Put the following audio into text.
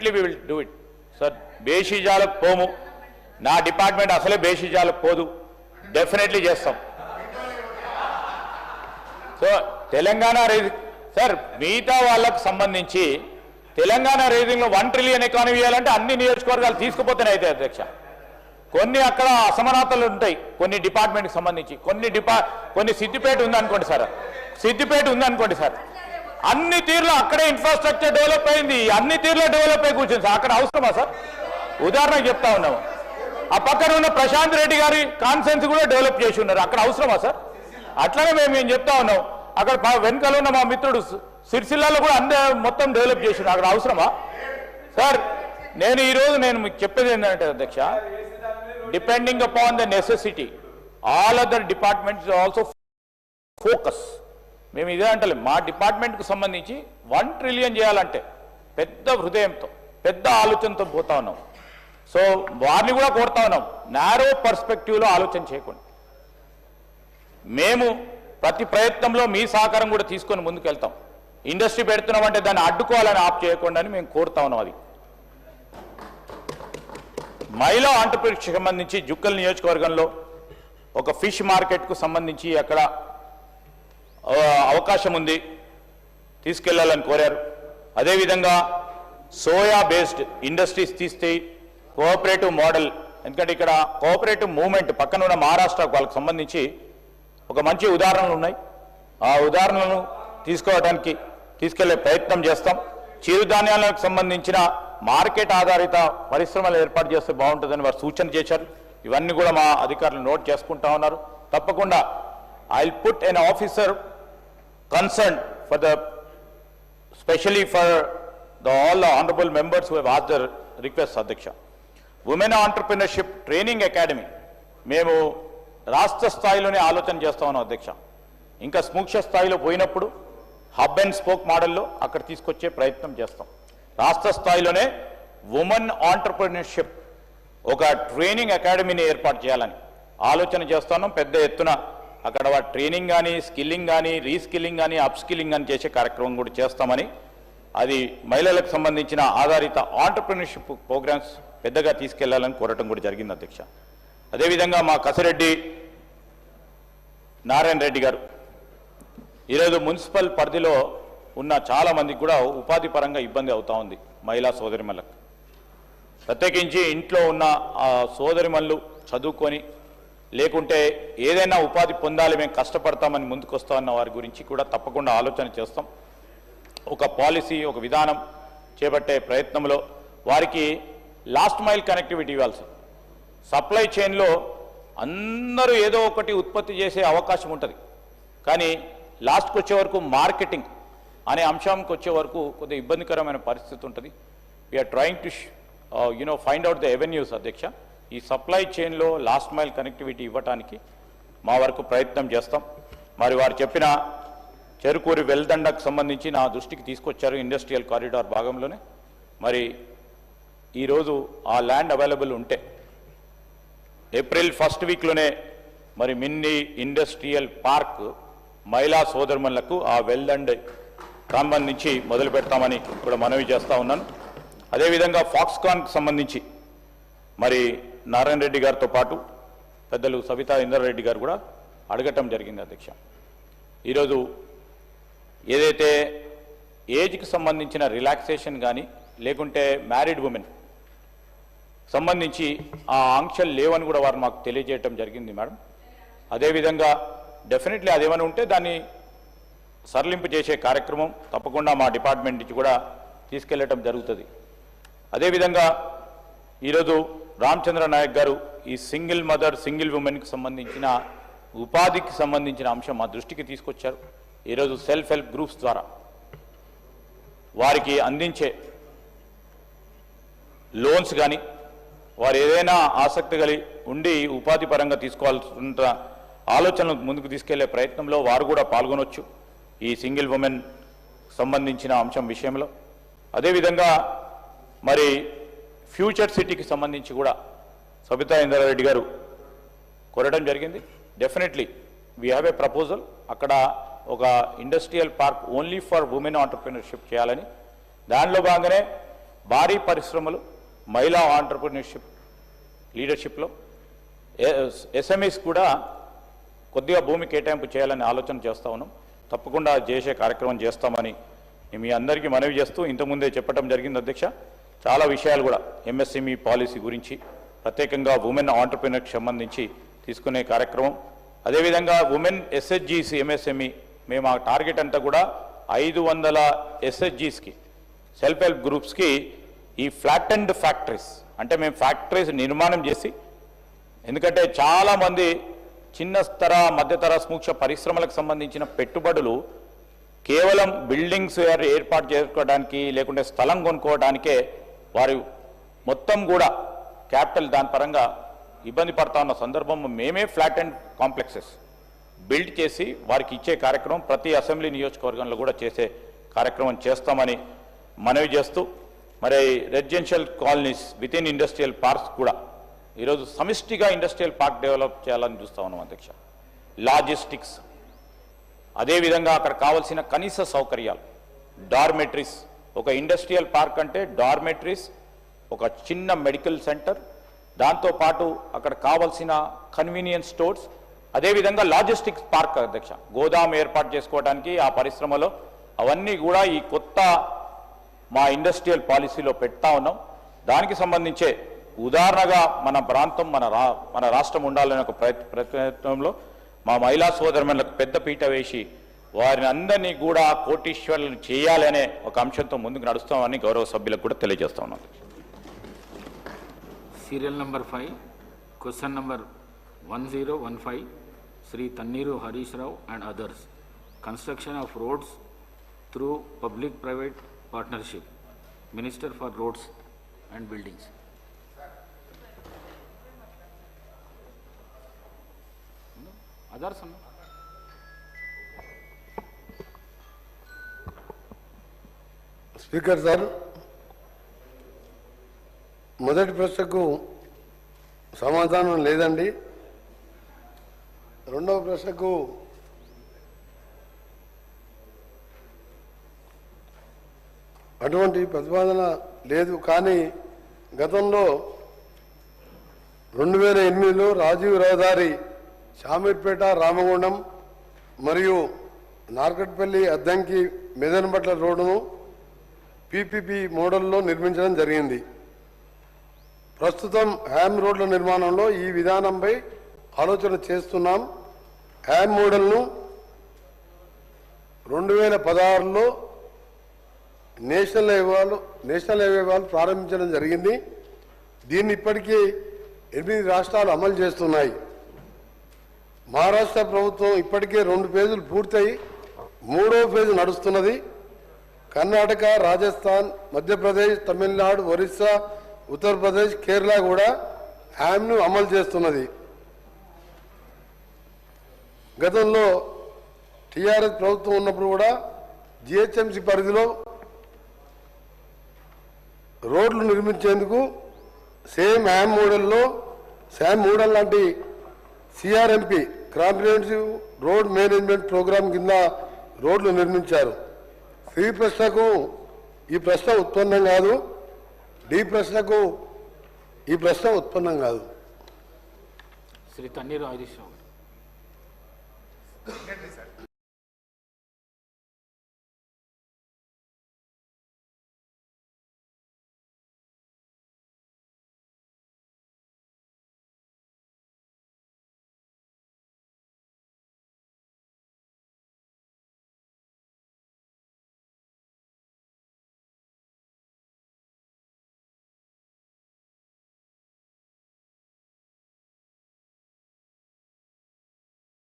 Definitely we will do it sir బేషిజాలకు పోము. నా department అసలే బేషిజాలకు పోదు. డెఫినెట్లీ చేస్తాం. సో తెలంగాణ రైజింగ్ సార్ మిగతా వాళ్ళకు సంబంధించి తెలంగాణ రైజింగ్లో వన్ ట్రిలియన్ ఎకానమీ చేయాలంటే అన్ని నియోజకవర్గాలు తీసుకుపోతేనే అయితే అధ్యక్ష. కొన్ని అక్కడ అసమానతలు ఉంటాయి కొన్ని డిపార్ట్మెంట్కి సంబంధించి. కొన్ని డిపా కొన్ని సిద్దిపేట ఉందనుకోండి సార్ సిద్దిపేట ఉందనుకోండి సార్ అన్ని తీరులో అక్కడే ఇన్ఫ్రాస్ట్రక్చర్ డెవలప్ అయింది. అన్ని తీరులో డెవలప్ అయి కూర్చుంది సార్. అక్కడ అవసరమా సార్? ఉదాహరణకు చెప్తా ఉన్నాము. ఆ పక్కన ఉన్న ప్రశాంత్ రెడ్డి గారి కాన్సెన్స్ కూడా డెవలప్ చేసి ఉన్నారు. అక్కడ అవసరమా సార్? అట్లనే మేము ఏం చెప్తా ఉన్నాం అక్కడ వెనకాల ఉన్న మా మిత్రుడు సిరిసిల్లాలో కూడా అందే మొత్తం డెవలప్ చేసి ఉన్నారు. అక్కడ అవసరమా? సార్ నేను ఈరోజు నేను మీకు చెప్పేది ఏంటంటే అధ్యక్ష depending upon the necessity all other departments also focus మేము ఇదే అంటలేం. మా డిపార్ట్మెంట్కు సంబంధించి వన్ ట్రిలియన్ చేయాలంటే పెద్ద హృదయంతో పెద్ద ఆలోచనతో పోతా ఉన్నాం. సో వారిని కూడా కోరుతా ఉన్నాం. నారో పర్స్పెక్టివ్లో ఆలోచన చేయకుండా. మేము ప్రతి ప్రయత్నంలో మీ సహకారం కూడా తీసుకొని ముందుకు వెళ్తాం ఇండస్ట్రీ పెడుతున్నామంటే దాన్ని అడ్డుకోవాలని ఆప్ చేయకుండా అని మేము కోరుతా ఉన్నాం అది. మహిళా ఆంటర్ప్రినర్షిప్ సంబంధించి జుక్కల్ నియోజకవర్గంలో ఒక ఫిష్ మార్కెట్కు సంబంధించి అక్కడ అవకాశం ఉంది. తీసుకెళ్ళాలని కోరారు. అదేవిధంగా సోయా బేస్డ్ ఇండస్ట్రీస్ తీస్తే కోఆపరేటివ్ మోడల్ ఎందుకంటే ఇక్కడ కోఆపరేటివ్ మూవ్మెంట్ పక్కన ఉన్న మహారాష్ట్ర వాళ్ళకి సంబంధించి ఒక మంచి ఉదాహరణలు ఉన్నాయి. ఆ ఉదాహరణలను తీసుకోవడానికి తీసుకెళ్ళే ప్రయత్నం చేస్తాం. చిరుధాన్యాలకు సంబంధించిన మార్కెట్ ఆధారిత పరిశ్రమలు ఏర్పాటు చేస్తే బాగుంటుందని వారు సూచన చేశారు. ఇవన్నీ కూడా మా అధికారులు నోట్ చేసుకుంటా ఉన్నారు. తప్పకుండా I put an officer concern for the specially for the all honorable members who have asked the request అధ్యక్ష ఉమెన్ ఆంటర్ప్రినర్షిప్ ట్రైనింగ్ అకాడమీ మేము రాష్ట్ర స్థాయిలోనే ఆలోచన చేస్తామని అధ్యక్ష. ఇంకా స్మూక్ష స్థాయిలో పోయినప్పుడు హబ్ అండ్ స్పోక్ మోడల్లో అక్కడ తీసుకొచ్చే ప్రయత్నం చేస్తాం. రాష్ట్ర స్థాయిలోనే ఉమెన్ ఆంటర్ప్రినర్షిప్ ఒక ట్రైనింగ్ అకాడమీని ఏర్పాటు చేయాలని ఆలోచన చేస్తున్నాం పెద్ద ఎత్తున అక్కడ ట్రైనింగ్ కానీ స్కిల్లింగ్ కానీ రీస్కిల్లింగ్ కానీ అప్ స్కిల్లింగ్ కానీ చేసే కార్యక్రమం కూడా చేస్తామని అది మహిళలకు సంబంధించిన ఆధారిత ఆంటర్ప్రినర్షిప్ ప్రోగ్రామ్స్ పెద్దగా తీసుకెళ్ళాలని కోరటం కూడా జరిగింది అధ్యక్ష. అదేవిధంగా మా కసిరెడ్డి నారాయణ రెడ్డి గారు ఈరోజు మున్సిపల్ పరిధిలో ఉన్న చాలా మందికి కూడా ఉపాధి పరంగా ఇబ్బంది అవుతా ఉంది మహిళా సోదరిమల్లకు ప్రత్యేకించి ఇంట్లో ఉన్న ఆ చదువుకొని లేకుంటే ఏదైనా ఉపాధి పొందాలి మేము కష్టపడతామని ముందుకు వస్తామన్న వారి గురించి కూడా తప్పకుండా ఆలోచన చేస్తాం. ఒక పాలసీ ఒక విధానం చేపట్టే ప్రయత్నంలో వారికి లాస్ట్ మైల్ కనెక్టివిటీ ఇవ్వాల్సి సప్లై చైన్లో అందరూ ఏదో ఒకటి ఉత్పత్తి చేసే అవకాశం ఉంటుంది. కానీ లాస్ట్కి వచ్చే వరకు మార్కెటింగ్ అనే అంశానికి వచ్చే వరకు కొద్దిగా ఇబ్బందికరమైన పరిస్థితి ఉంటుంది. We're trying to you know find out the avenues అధ్యక్ష. ఈ సప్లై చైన్లో లాస్ట్ మైల్ కనెక్టివిటీ ఇవ్వటానికి మా వరకు ప్రయత్నం చేస్తాం. మరి వారు చెప్పిన చెరుకూరి వెల్దండకు సంబంధించి నా దృష్టికి తీసుకొచ్చారు ఇండస్ట్రియల్ కారిడార్ భాగంలోనే. మరి ఈరోజు ఆ ల్యాండ్ అవైలబుల్ ఉంటే ఏప్రిల్ ఫస్ట్ వీక్లోనే మరి మిన్ని ఇండస్ట్రియల్ పార్క్ మహిళా సోదరుమణులకు ఆ వెల్దండ్ సంబంధించి మొదలు పెడతామని కూడా మనవి చేస్తూ ఉన్నాను. అదేవిధంగా ఫాక్స్కాన్కి సంబంధించి మరి నారాయణ రెడ్డి గారితో పాటు పెద్దలు సవితా ఇంద్రారెడ్డి గారు కూడా అడగటం జరిగింది అధ్యక్ష. ఈరోజు ఏదైతే ఏజ్కి సంబంధించిన రిలాక్సేషన్ కానీ లేకుంటే మ్యారీడ్ ఉమెన్ సంబంధించి ఆ ఆంక్షలు లేవని కూడా వారు మాకు తెలియజేయటం జరిగింది మేడం. అదేవిధంగా డెఫినెట్లీ అదేమైనా ఉంటే దాన్ని సరళింపు చేసే కార్యక్రమం తప్పకుండా మా డిపార్ట్మెంట్ నుంచి కూడా తీసుకెళ్ళటం జరుగుతుంది. అదేవిధంగా ఈరోజు రామచంద్ర నాయక్ గారు ఈ సింగిల్ మదర్ సింగిల్ ఉమెన్కి సంబంధించిన ఉపాధికి సంబంధించిన అంశం మా దృష్టికి తీసుకొచ్చారు. ఈరోజు సెల్ఫ్ హెల్ప్ గ్రూప్స్ ద్వారా వారికి అందించే లోన్స్ కానీ వారు ఏదైనా ఆసక్తి కలిగి ఉండి ఉపాధి పరంగా తీసుకోవాల్సిన ఆలోచనలు ముందుకు తీసుకెళ్ళే ప్రయత్నంలో వారు కూడా పాల్గొనవచ్చు ఈ సింగిల్ ఉమెన్ సంబంధించిన అంశం విషయంలో. అదేవిధంగా మరి ఫ్యూచర్ సిటీకి సంబంధించి కూడా సబితా ఇంద్రారెడ్డి గారు కోరడం జరిగింది. Definitely we have a proposal అక్కడ ఒక industrial park only for women entrepreneurship చేయాలని. దానిలో భాగంగానే భారీ పరిశ్రమలు మహిళా ఆంటర్ప్రినర్షిప్ లీడర్షిప్లో ఎస్ఎంఈస్ కూడా కొద్దిగా భూమి కేటాయింపు చేయాలని ఆలోచన చేస్తా ఉన్నాం. తప్పకుండా చేసే కార్యక్రమం చేస్తామని మీ అందరికీ మనవి చేస్తూ ఇంతకుముందే చెప్పడం జరిగింది అధ్యక్ష. చాలా విషయాలు కూడా ఎంఎస్ఎంఈ పాలసీ గురించి ప్రత్యేకంగా ఉమెన్ ఆంటర్ప్రినర్కి సంబంధించి తీసుకునే కార్యక్రమం. అదేవిధంగా ఉమెన్ ఎస్హెచ్జీసీ ఎంఎస్ఎంఈ మేము ఆ టార్గెట్ అంతా కూడా ఐదు వందల ఎస్హెచ్జీస్కి సెల్ఫ్ హెల్ప్ గ్రూప్స్కి ఈ ఫ్లాట్ అండ్ ఫ్యాక్టరీస్ అంటే మేము ఫ్యాక్టరీస్ నిర్మాణం చేసి ఎందుకంటే చాలామంది చిన్న స్థర మధ్యతర సూక్ష్మ పరిశ్రమలకు సంబంధించిన పెట్టుబడులు కేవలం బిల్డింగ్స్ ఏర్పాటు చేసుకోవడానికి లేకుంటే స్థలం కొనుక్కోవడానికే వారు మొత్తం కూడా క్యాపిటల్ దాని పరంగా ఇబ్బంది పడతా ఉన్న సందర్భం మేమే ఫ్లాట్ అండ్ కాంప్లెక్సెస్ బిల్డ్ చేసి వారికి ఇచ్చే కార్యక్రమం ప్రతి అసెంబ్లీ నియోజకవర్గంలో కూడా చేసే కార్యక్రమం చేస్తామని మనవి చేస్తూ మరి residential colonies with in industrial parks కూడా ఈరోజు సమిష్టిగా ఇండస్ట్రియల్ పార్క్ డెవలప్ చేయాలని చూస్తా ఉన్నాం అధ్యక్ష. లాజిస్టిక్స్. అదేవిధంగా అక్కడ కావాల్సిన కనీస సౌకర్యాలు డార్మెటరీస్ ఒక ఇండస్ట్రియల్ పార్క్ అంటే డార్మెటరీస్ ఒక చిన్న మెడికల్ సెంటర్ దాంతోపాటు అక్కడ కావాల్సిన కన్వీనియన్స్ స్టోర్స్ అదేవిధంగా లాజిస్టిక్స్ పార్క్ అధ్యక్ష. గోదాం ఏర్పాటు చేసుకోవడానికి ఆ పరిశ్రమలో అవన్నీ కూడా ఈ కొత్త మా ఇండస్ట్రియల్ పాలసీలో పెడతా ఉన్నాం. దానికి సంబంధించే ఉదాహరణగా మన ప్రాంతం మన రా మన రాష్ట్రం ఉండాలనే ఒక ప్రయత్ ప్రయత్నంలో మా మహిళా సోదరులకు పెద్ద పీట వేసి వారిని అందరినీ కూడా కోటీశ్వరులను చేయాలనే ఒక అంశంతో ముందుకు నడుస్తామని గౌరవ సభ్యులకు కూడా తెలియజేస్తా ఉన్నాను serial number five question number one zero one five Shri Tanneeru Harish Rao and others. Construction of roads through public private partnership. Minister for roads and buildings. Others అన్నా? స్పీకర్ సార్ మొదటి ప్రశ్నకు సమాధానం లేదండి. రెండవ ప్రశ్నకు అటువంటి ప్రతిపాదన లేదు కానీ గతంలో రెండు వేల ఎనిమిదిలో రాజీవ్ రహదారి షామీర్పేట రామగుండం మరియు నార్కట్పల్లి అద్దంకి మెదనబట్ల రోడ్డును పీపీపీ మోడల్లో నిర్మించడం జరిగింది. ప్రస్తుతం హ్యామ్ రోడ్ల నిర్మాణంలో ఈ విధానంపై ఆలోచన చేస్తున్నాం. హ్యామ్ మోడల్ను రెండు వేల పదహారులో నేషనల్ హైవేలు నేషనల్ హైవే వాళ్ళు ప్రారంభించడం జరిగింది. దీన్ని ఇప్పటికీ ఎనిమిది రాష్ట్రాలు అమలు చేస్తున్నాయి. మహారాష్ట్ర ప్రభుత్వం ఇప్పటికే రెండు ఫేజులు పూర్తయి మూడో ఫేజు నడుస్తున్నది. కర్ణాటక రాజస్థాన్ మధ్యప్రదేశ్ తమిళనాడు ఒరిస్సా ఉత్తరప్రదేశ్ కేరళ కూడా హ్యామ్ను అమలు చేస్తున్నది. గతంలో టీఆర్ఎస్ ప్రభుత్వం ఉన్నప్పుడు కూడా జిహెచ్ఎంసీ పరిధిలో రోడ్లు నిర్మించేందుకు సేమ్ హ్యామ్ మోడల్లో శామ్ మోడల్ లాంటి CRMP comprehensive road management programme కింద రోడ్లు నిర్మించారు. సి ప్రశ్నకు ఈ ప్రశ్న ఉత్పన్నం కాదు. డి ప్రశ్నకు ఈ ప్రశ్న ఉత్పన్నం కాదు. శ్రీ తన్నీరు రావు.